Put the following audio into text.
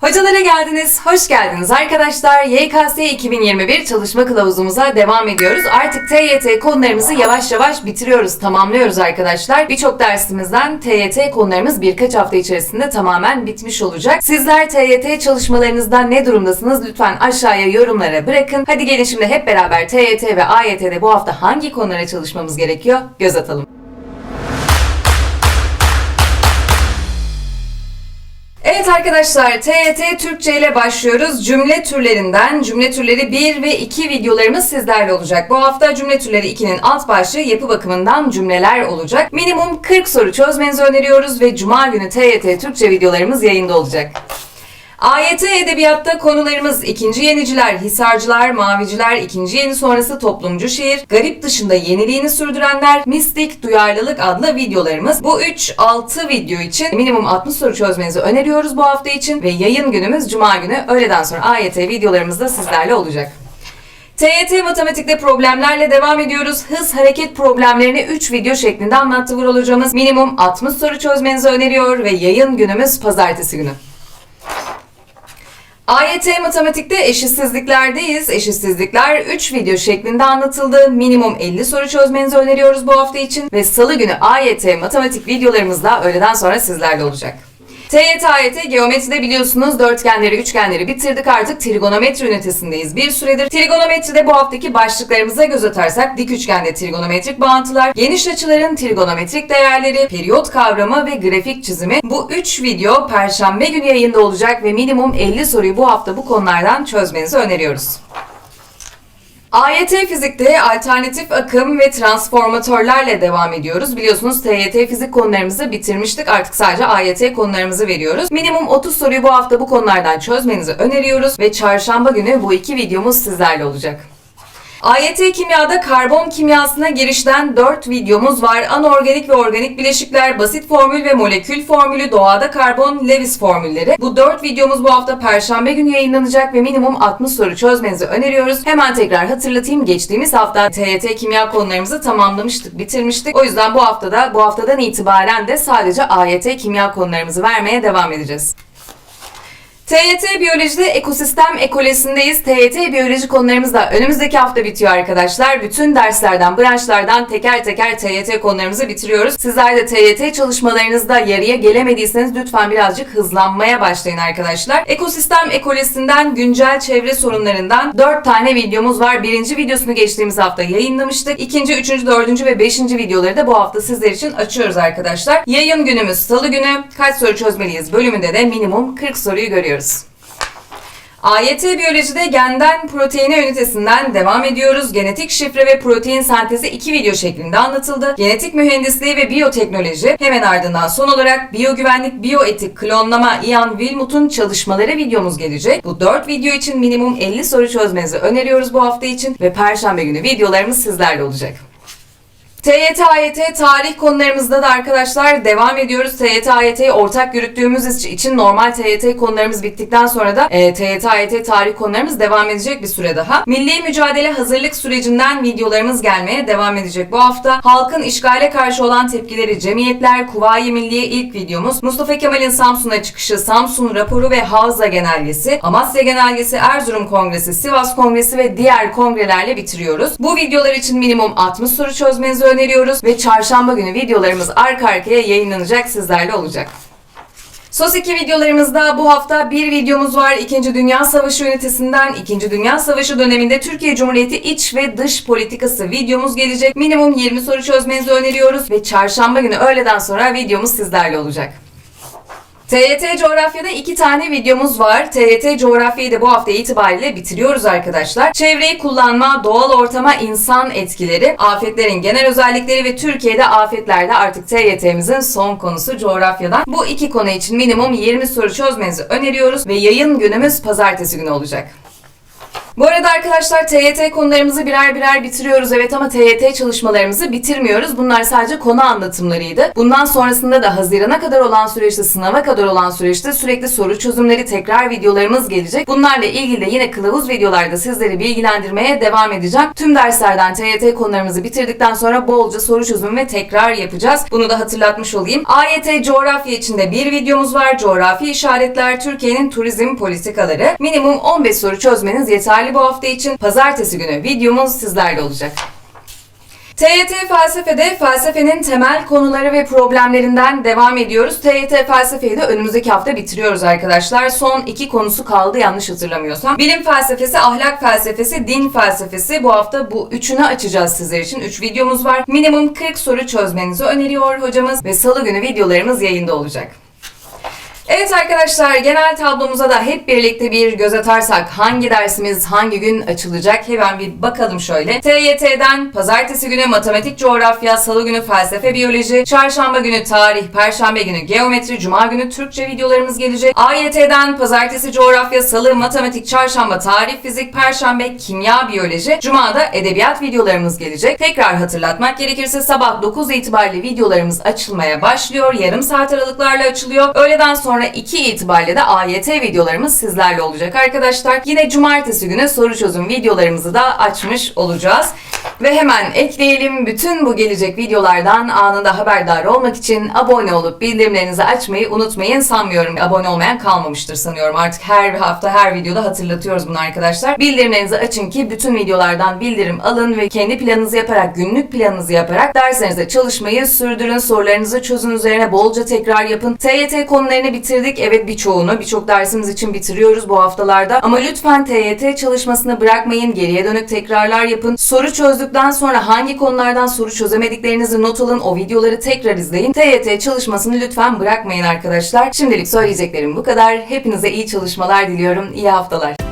Hocalara geldiniz, hoş geldiniz arkadaşlar. YKS 2021 çalışma kılavuzumuza devam ediyoruz. Artık TYT konularımızı yavaş yavaş bitiriyoruz, tamamlıyoruz arkadaşlar. Birçok dersimizden TYT konularımız birkaç hafta içerisinde tamamen bitmiş olacak. Sizler TYT çalışmalarınızdan ne durumdasınız? Lütfen aşağıya yorumlara bırakın. Hadi gelin şimdi hep beraber TYT ve AYT'de bu hafta hangi konulara çalışmamız gerekiyor? Göz atalım. Evet arkadaşlar TYT Türkçe ile başlıyoruz. Cümle türlerinden cümle türleri 1 ve 2 videolarımız sizlerle olacak. Bu hafta cümle türleri 2'nin alt başlığı yapı bakımından cümleler olacak. Minimum 40 soru çözmenizi öneriyoruz ve Cuma günü TYT Türkçe videolarımız yayında olacak. AYT Edebiyat'ta konularımız ikinci yeniciler, hisarcılar, maviciler, ikinci yeni sonrası toplumcu şiir, garip dışında yeniliğini sürdürenler, mistik, duyarlılık adlı videolarımız. Bu 3-6 video için minimum 60 soru çözmenizi öneriyoruz bu hafta için ve yayın günümüz Cuma günü öğleden sonra AYT videolarımız da sizlerle olacak. TYT matematikte problemlerle devam ediyoruz. Hız hareket problemlerini 3 video şeklinde anlattı Vural hocamız. Minimum 60 soru çözmenizi öneriyor ve yayın günümüz pazartesi günü. AYT matematikte eşitsizliklerdeyiz. Eşitsizlikler 3 video şeklinde anlatıldı. Minimum 50 soru çözmenizi öneriyoruz bu hafta için. Ve salı günü AYT matematik videolarımız da öğleden sonra sizlerle olacak. TYT AYT geometride biliyorsunuz dörtgenleri, üçgenleri bitirdik artık trigonometri ünitesindeyiz bir süredir. Trigonometride bu haftaki başlıklarımıza göz atarsak dik üçgende trigonometrik bağıntılar, geniş açıların trigonometrik değerleri, periyot kavramı ve grafik çizimi. Bu 3 video perşembe günü yayında olacak ve minimum 50 soruyu bu hafta bu konulardan çözmenizi öneriyoruz. AYT fizikte alternatif akım ve transformatörlerle devam ediyoruz. Biliyorsunuz TYT fizik konularımızı bitirmiştik. Artık sadece AYT konularımızı veriyoruz. Minimum 30 soruyu bu hafta bu konulardan çözmenizi öneriyoruz ve çarşamba günü bu iki videomuz sizlerle olacak. AYT kimyada karbon kimyasına girişten 4 videomuz var. Anorganik ve organik bileşikler, basit formül ve molekül formülü, doğada karbon, Lewis formülleri. Bu 4 videomuz bu hafta perşembe günü yayınlanacak ve minimum 60 soru çözmenizi öneriyoruz. Hemen tekrar hatırlatayım. Geçtiğimiz hafta TYT kimya konularımızı tamamlamıştık, bitirmiştik. O yüzden bu haftada, bu haftadan itibaren de sadece AYT kimya konularımızı vermeye devam edeceğiz. TYT Biyoloji'de ekosistem ekolesindeyiz. TYT Biyoloji konularımız da önümüzdeki hafta bitiyor arkadaşlar. Bütün derslerden, branşlardan teker teker TYT konularımızı bitiriyoruz. Sizler de TYT çalışmalarınızda yarıya gelemediyseniz lütfen birazcık hızlanmaya başlayın arkadaşlar. Ekosistem ekolesinden güncel çevre sorunlarından 4 tane videomuz var. Birinci videosunu geçtiğimiz hafta yayınlamıştık. İkinci, üçüncü, dördüncü ve beşinci videoları da bu hafta sizler için açıyoruz arkadaşlar. Yayın günümüz salı günü. Kaç soru çözmeliyiz bölümünde de minimum 40 soruyu görüyoruz. AYT Biyoloji'de genden proteine ünitesinden devam ediyoruz. Genetik şifre ve protein sentezi iki video şeklinde anlatıldı. Genetik mühendisliği ve biyoteknoloji hemen ardından son olarak biyogüvenlik, biyoetik, klonlama, Ian Wilmut'un çalışmaları videomuz gelecek. Bu 4 video için minimum 50 soru çözmenizi öneriyoruz bu hafta için ve perşembe günü videolarımız sizlerle olacak. TYT AYT tarih konularımızda da arkadaşlar devam ediyoruz. TYT AYT'yi ortak yürüttüğümüz için normal TYT konularımız bittikten sonra da e, TYT AYT tarih konularımız devam edecek bir süre daha. Milli mücadele hazırlık sürecinden videolarımız gelmeye devam edecek bu hafta. Halkın işgale karşı olan tepkileri, cemiyetler, Kuvayi Milliye ilk videomuz. Mustafa Kemal'in Samsun'a çıkışı, Samsun raporu ve Havza genelgesi, Amasya genelgesi, Erzurum kongresi, Sivas kongresi ve diğer kongrelerle bitiriyoruz. Bu videolar için minimum 60 soru çözmenizi öneriyoruz ve çarşamba günü videolarımız arka arkaya yayınlanacak sizlerle olacak. Sos 2 videolarımızda bu hafta bir videomuz var. İkinci Dünya Savaşı ünitesinden İkinci Dünya Savaşı döneminde Türkiye Cumhuriyeti iç ve dış politikası videomuz gelecek. Minimum 20 soru çözmenizi öneriyoruz ve çarşamba günü öğleden sonra videomuz sizlerle olacak. TYT Coğrafya'da iki tane videomuz var. TYT Coğrafya'yı da bu hafta itibariyle bitiriyoruz arkadaşlar. Çevreyi kullanma, doğal ortama insan etkileri, afetlerin genel özellikleri ve Türkiye'de afetlerde artık TYT'mizin son konusu coğrafyadan. Bu iki konu için minimum 20 soru çözmenizi öneriyoruz ve yayın günümüz pazartesi günü olacak. Bu arada arkadaşlar TYT konularımızı birer birer bitiriyoruz evet ama TYT çalışmalarımızı bitirmiyoruz. Bunlar sadece konu anlatımlarıydı. Bundan sonrasında da Haziran'a kadar olan süreçte, sınava kadar olan süreçte sürekli soru çözümleri, tekrar videolarımız gelecek. Bunlarla ilgili de yine kılavuz videolarda sizleri bilgilendirmeye devam edeceğim. Tüm derslerden TYT konularımızı bitirdikten sonra bolca soru çözüm ve tekrar yapacağız. Bunu da hatırlatmış olayım. AYT coğrafya içinde bir videomuz var. Coğrafi işaretler Türkiye'nin turizm politikaları. Minimum 15 soru çözmeniz yeterli bu hafta için. Pazartesi günü videomuz sizlerle olacak. TYT felsefede felsefenin temel konuları ve problemlerinden devam ediyoruz. TYT felsefeyi de önümüzdeki hafta bitiriyoruz arkadaşlar. Son iki konusu kaldı yanlış hatırlamıyorsam. Bilim felsefesi, ahlak felsefesi, din felsefesi. Bu hafta bu üçünü açacağız sizler için. Üç videomuz var. Minimum 40 soru çözmenizi öneriyor hocamız ve salı günü videolarımız yayında olacak. Evet arkadaşlar genel tablomuza da hep birlikte bir göz atarsak hangi dersimiz hangi gün açılacak hemen bir bakalım şöyle. TYT'den pazartesi günü matematik coğrafya, salı günü felsefe biyoloji, çarşamba günü tarih, perşembe günü geometri, cuma günü Türkçe videolarımız gelecek. AYT'den pazartesi coğrafya, salı matematik, çarşamba tarih, fizik, perşembe kimya, biyoloji, cuma da edebiyat videolarımız gelecek. Tekrar hatırlatmak gerekirse sabah 9 itibariyle videolarımız açılmaya başlıyor. Yarım saat aralıklarla açılıyor. Öğleden sonra 2 itibariyle de AYT videolarımız sizlerle olacak arkadaşlar. Yine cumartesi günü soru çözüm videolarımızı da açmış olacağız. Ve hemen ekleyelim. Bütün bu gelecek videolardan anında haberdar olmak için abone olup bildirimlerinizi açmayı unutmayın. Sanmıyorum abone olmayan kalmamıştır sanıyorum. Artık her hafta her videoda hatırlatıyoruz bunu arkadaşlar. Bildirimlerinizi açın ki bütün videolardan bildirim alın ve kendi planınızı yaparak, günlük planınızı yaparak derslerinizde çalışmayı sürdürün. Sorularınızı çözün üzerine bolca tekrar yapın. TYT konularını bitirdik. Evet birçoğunu, birçok dersimiz için bitiriyoruz bu haftalarda. Ama lütfen TYT çalışmasını bırakmayın. Geriye dönük tekrarlar yapın. Soru çözdükten sonra hangi konulardan soru çözemediklerinizi not alın. O videoları tekrar izleyin. TYT çalışmasını lütfen bırakmayın arkadaşlar. Şimdilik söyleyeceklerim bu kadar. Hepinize iyi çalışmalar diliyorum. İyi haftalar.